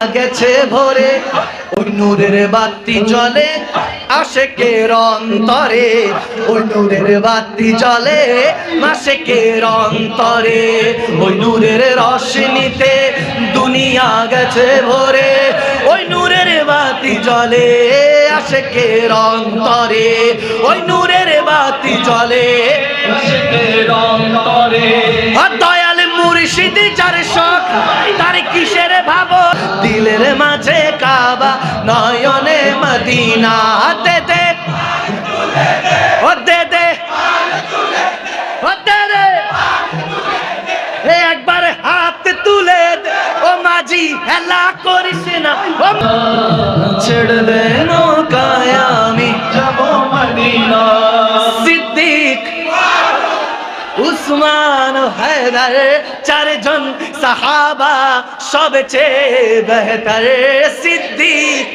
গেছে ভরে, ওই নূরের বাতি জ্বলে, আশেকের অন্তরে, ওই নূরের বাতি জ্বলে, আশেকের অন্তরে, ওই নূরের রশ্মিতে দুনিয়া গেছে ভরে, ওই নূরের বাতি জ্বলে, আশেকের অন্তরে, ওই নূরের বাতি জ্বলে, আশেকের অন্তরে। দয়াল মুর্শিদ যার শখ, তার কিসের ভাব নয়নে মদিনা দে। দে ও দে দে। ও দে এ একবার হাত তুলে দে। ও মাঝি হেলা করিস না। ছেড়ে দে নৌকায় আমি। যাব মদিনা উসমান হায়দার চারজন সাহাবা সবচেয়ে বেহতর। সিদ্দিক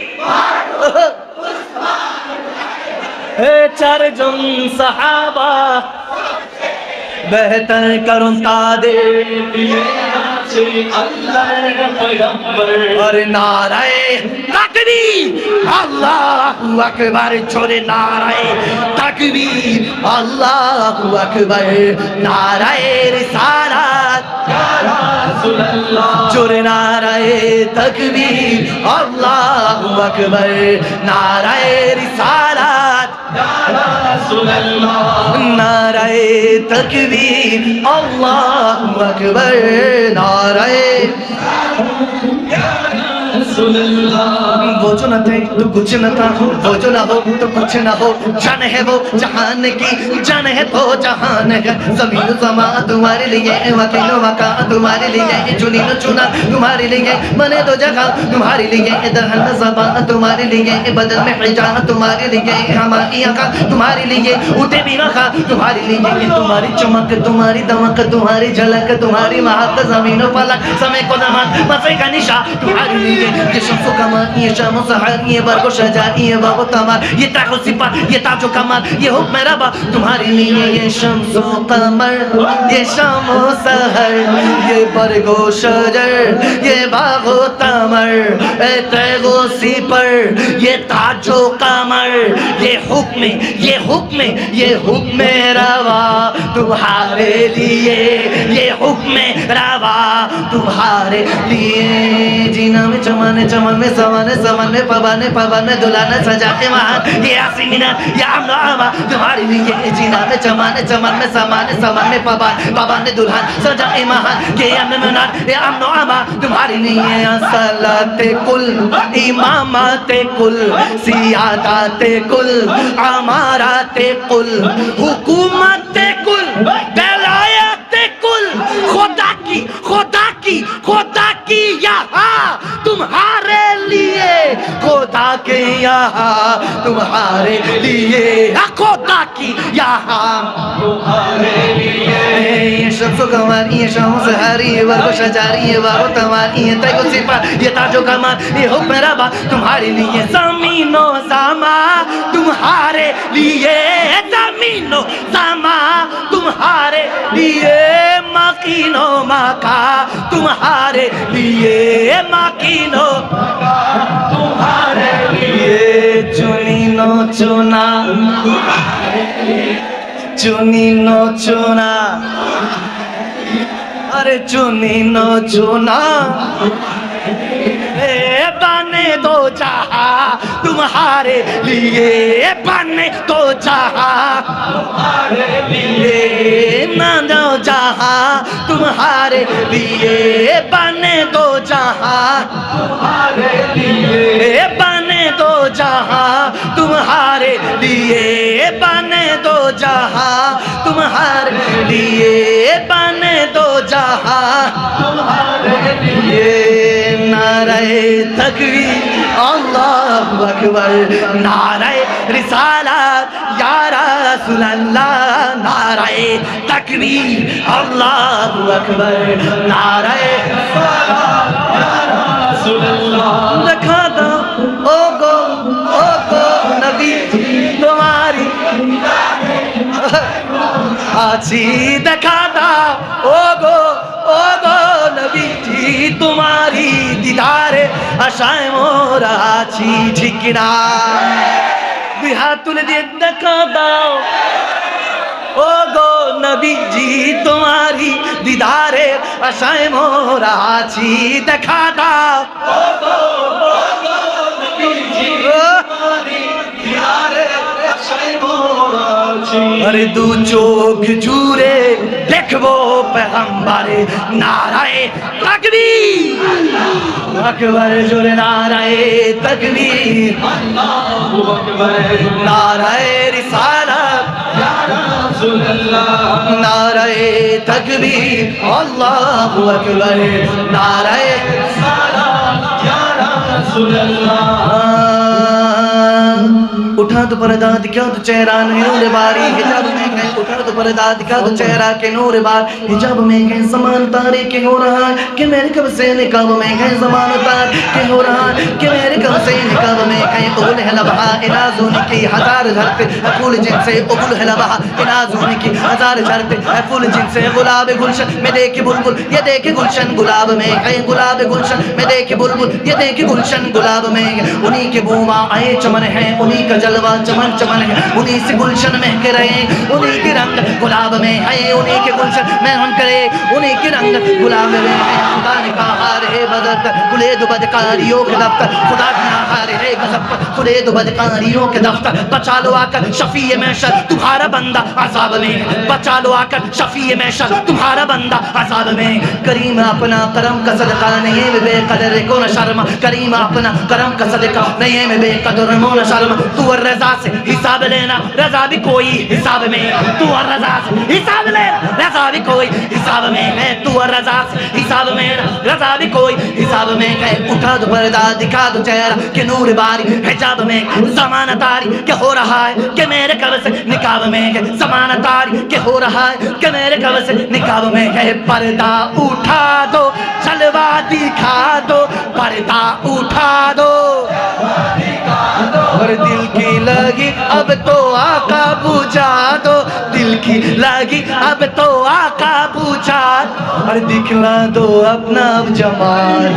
চারজন সাহাবা বেহতর করুন তাদের আর নারায় তাকবি আল্লাহু আকবার জোরে নারায় তাকবি আল্লাহু আকবার নারায় রিসালাত। জোরে নারায় তকবীর আল্লাহু আকবার। নারায় রিসালাত। নারায় তকবীর আল্লাহু আকবার। নারায় رسول وہ جو نہ تھے تو کچھ نہ تھا وہ جو نہ ہو تو کچھ نہ ہو جان ہے وہ جہان کی جان ہے تو جہان ہے زمین تمہارے لیے تمہارے لیے چنا تمہارے لیے دو جگہ تمہارے لیے تمہارے لیے میں تمہارے لیے ہماری تمہارے لیے اٹھے بھی تمہارے لیے تمہاری چمک تمہاری دمک تمہاری جھلک تمہاری مہک زمین و فلک کو کا نشا تمہارے لیے شمس یہ شام سہر یہ برگ کمر یہ حکم یہ حکم یہ حکم حکم روا تمہارے چمانے چمانے، سوانے سوانے، پوانے پوانے، دلانے سجاتے وہاں۔ یہ آسینہ یا نامہ تمہاری لیے یہ جینا میں چمانے چمانے، سوانے سوانے پوانے پوانے، دلہن سجائے وہاں۔ یہ امن منات یہ امن نامہ تمہاری لیے صلات کل، امامات کل، سیادات کل، امارات کل، حکومت کل ولایت کل، خدا خدا کی خدا کی یہاں تمہارے لیے۔ خدا کے یہاں تمہارے لیے۔ ہاں، خدا کی یہاں۔ تمہارے لیے۔ شجاری وارو تمار یہ تمہارے لیے۔ زمین و زمان تمہارے لیے۔ जमीनो सामा तुम्हारे लिए मकीनो मका तुम्हारे लिए मकीनो तुम्हारे लिए चुनीनो चुना चुनीनो चुना अरे चुनीनो चुना ए बने تمہارے لیے بنے تو جہاں۔ تمہارے لیے نہ دو جہاں۔ تمہارے لیے بنے تو جہاں۔ تمہارے لیے بنے تو جہاں۔ تمہارے لیے بنے تو جہاں۔ تمہارے لیے بنے تو جہاں۔ تمہارے لیے نعرہ تکبیر اللہ আকবর, নারায় রিসালাত, ইয়া রাসূলুল্লাহ, নারায় তাকবীর, আল্লাহু আকবর, নারায় রিসালাত ইয়া রাসূলুল্লাহ লেখা দাও ও গো ও গো নবী তোমারি আছি। দেখা দাও ও গো ও গো নবী। তোমারি দিদারে, আশায় মোরা আছি ঠিক না দুই হাত তুলে দিয়ে দেখা দাও। ও গো নবীজি তোমারি দিদারে, আশায় মোরা আছি, দেখা দাও। ہر دو چوک جورے دیکھو پیغمبر نعرہ تکبیر۔ اکبر جور نعرہ تکبیر۔ نعرہ رسالت۔ نعرہ تکبیر۔ اللہ اکبر، نعرہ رسالت۔ یا رسول اللہ۔ اٹھا تو پرداد کیا تو چہرہ نور باری حجاب میں گئے اٹھا تو پرداد کیا تو چہرہ کے نور بار حجاب میں گئے زمان تاری کے ہو رہا کہ میرے کب سے نکاب میں گئے زمان تار کے ہو رہا کہ میرے کب سے نکاب میں گئے اول ہے لبہا اناز ہونے کی ہزار جھڑتے اکول جن سے اول ہے لبہا اناز ہونے کی ہزار جھڑتے اکول جن سے غلاب گلشن میں دیکھے بلبل یہ دیکھے گلشن گلاب میں گئے غلاب گلشن میں دیکھے بلبل یہ دیکھے گلشن گلاب میں گئے انہی کے بوما آئے چمن ہیں انہی کا جل جلوہ چمن چمن ہے۔ انہی سے گلشن مہک رہے انہی کے رنگ گلاب میں ہے انہی کے گلشن میں ہم کرے۔ انہی کے رنگ گلاب میں ہے خدا نے کہا رہے بدر کر کھلے دو بدکاریوں کے دفتر۔ خدا نے کہا رہے غضب پر کھلے دو بدکاریوں کے دفتر۔ بچا لو آ کر شفیع محشر، تمہارا بندہ عذاب میں۔ بچا لو آ کر شفیع محشر، تمہارا بندہ عذاب میں۔ کریم اپنا کرم کا صدقہ نہیں ہے بے قدر کو نہ شرم؟ کریم اپنا کرم کا صدقہ نہیں ہے بے قدر کو نہ شرم۔ تو رضا سے حساب لینا، رضا بھی کوئی حساب میں تو اور رضا سے حساب لینا، رضا بھی کوئی حساب میں تو اور رضا سے حساب میں رضا بھی کوئی حساب میں ہے۔ اٹھا دو پردہ، دکھا دو چہرہ کہ نور باری حجاب میں زمانہ تاری کہ ہو رہا ہے کہ میرے قبر سے نکاب میں ہے۔ زمانہ تاری کہ ہو رہا ہے کہ میرے قبر سے نکاب میں ہے۔ پردہ اٹھا دو، چلوا دکھا دو۔ پردہ اٹھا دو۔ کی لگی اب تو آقا پوچھا اور دکھلا دو اپنا اب جمال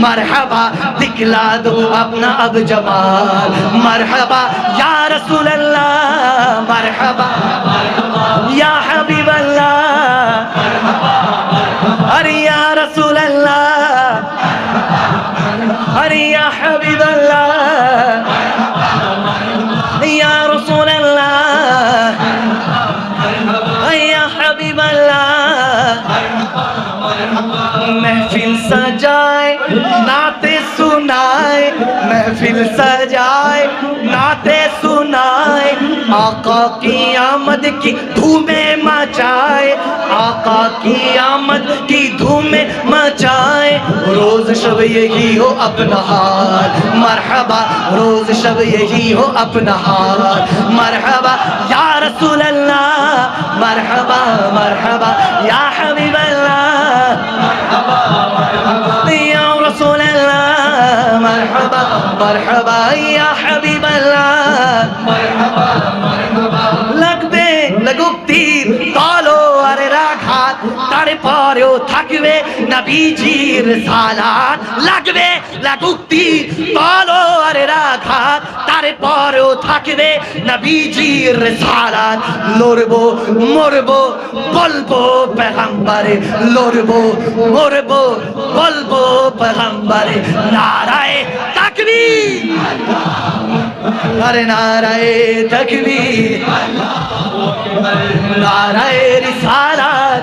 مرحبا دکھلا دو اپنا اب جمال مرحبا یا رسول اللہ مرحبا محفل سجائے ناتے سنائے، محفل سجائے ناتے سنائے، آقا کی آمد کی دھومیں مچائے، آقا کی آمد کی دھومیں مچائے، روز شب یہی ہو اپنا حال، مرحبا، روز شب یہی ہو اپنا حال، مرحبا، یا رسول اللہ، مرحبا مرحبا، یا حبیب اللہ مرحبا يا حبيب الله. مرحبا مرحبا. পরেও থাকবে নবীজির সালাত। লাগবে লাগুক তীর রাধা তার পরেও থাকবে নবীজির সালাত। লড়বো, মরবো, বলব পেহাম্বারে লড়বো, মরবো, বলব পেহাম্বারে নারায় তাকবি আরে নারায় তাকবি নারায় রিসালাত।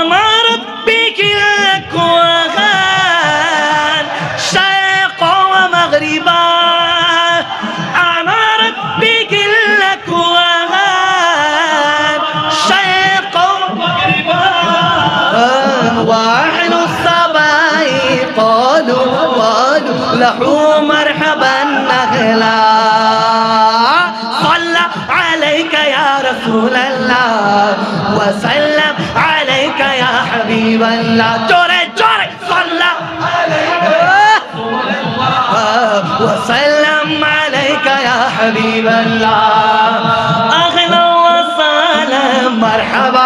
له مرحبا النخلا صلى عليك يا رسول الله وسلم عليك يا حبيب الله. جوري جوري. صلى وسلم عليك يا حبيب الله. أهلا وسهلا مرحبا.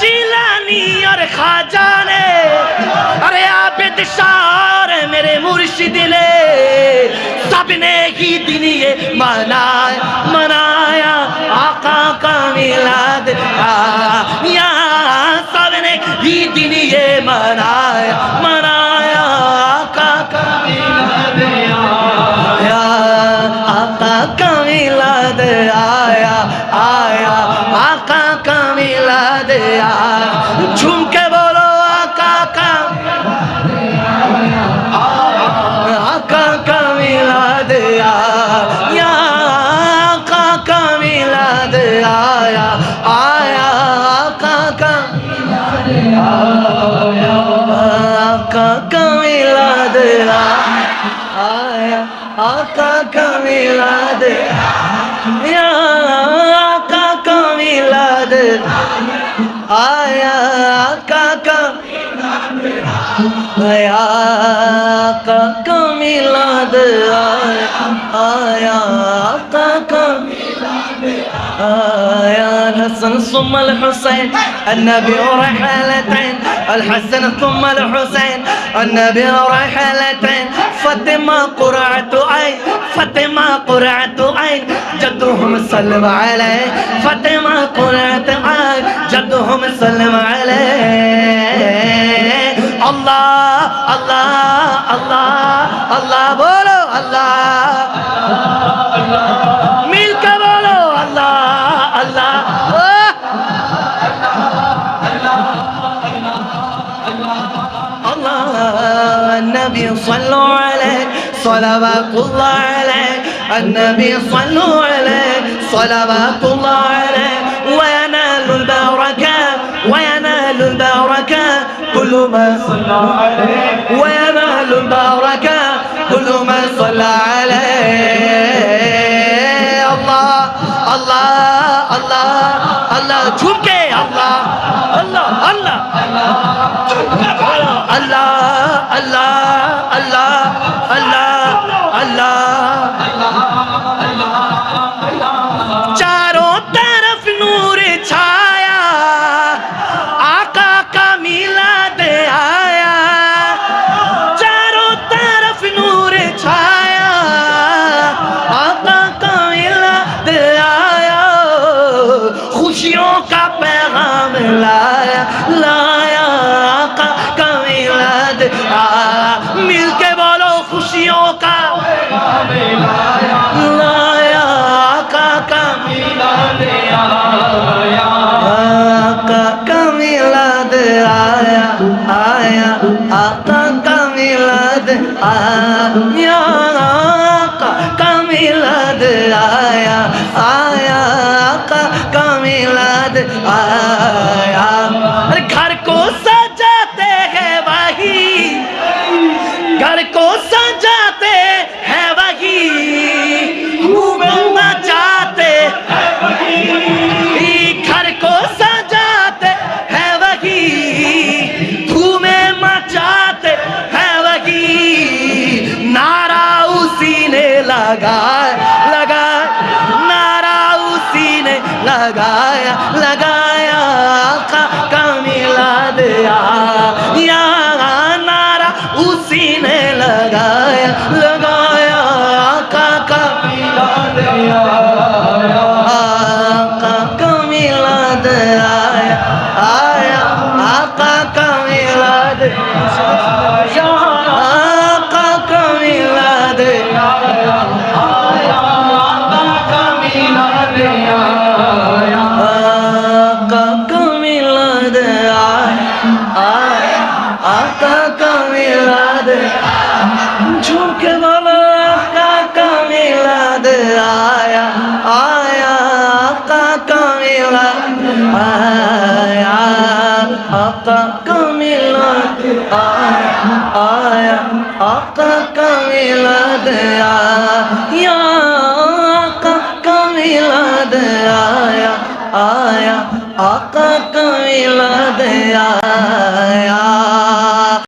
জিলানি আর খাজানে। আরে আবেদ শার মেরে মুর্শিদ নে সবনে কি দিনিয়ে মানায়, মানায়া, আকা কা মিলাদ ইয়া সবনে কি দিনিয়ে মানায়া মানায়া, আকা কা মিলাদ ইয়া আকা কা মিলাদ আয়া আয়া। আকা কামিলা দেয়া। ঝুমকে বলো, আকা কাম আকা কামিলা দেয়া। আকা কামিলা দেয়া আয়া, আকা কাম আকা কামিলা দেয়া। আয়া, আকা কামিলা দেয়া। आया काका भया काका मिलाद आया काका आया الحسن ثم الحسين النبي رحلتين الحسن ثم الحسين النبي رحلتين فاطمہ قرۃ عین فاطمہ قرۃ عین جب ہم صلی علیہ فاطمہ قرۃ عین جب ہم صلی علیہ اللہ اللہ اللہ اللہ بولو اللہ اللہ مل کے بولو اللہ اللہ اللہ نبی صلی صلوات الله عليه النبي صلوا عليه صلوات الله عليه وينال البركة وينال البركة كل ما صلى عليه وينال البركة كل ما صلى عليه الله الله الله الله جمك الله الله الله الله الله الله Allah Allah Allah آیا آتا کا ملا دے آیا তাকায় झूम के बोलो आका का मिलाद आया आया आका का मिलाद आया आका का मिलाद आया आया आका का मिलाद आया आका का मिलाद आया आया आका का मिलाद आया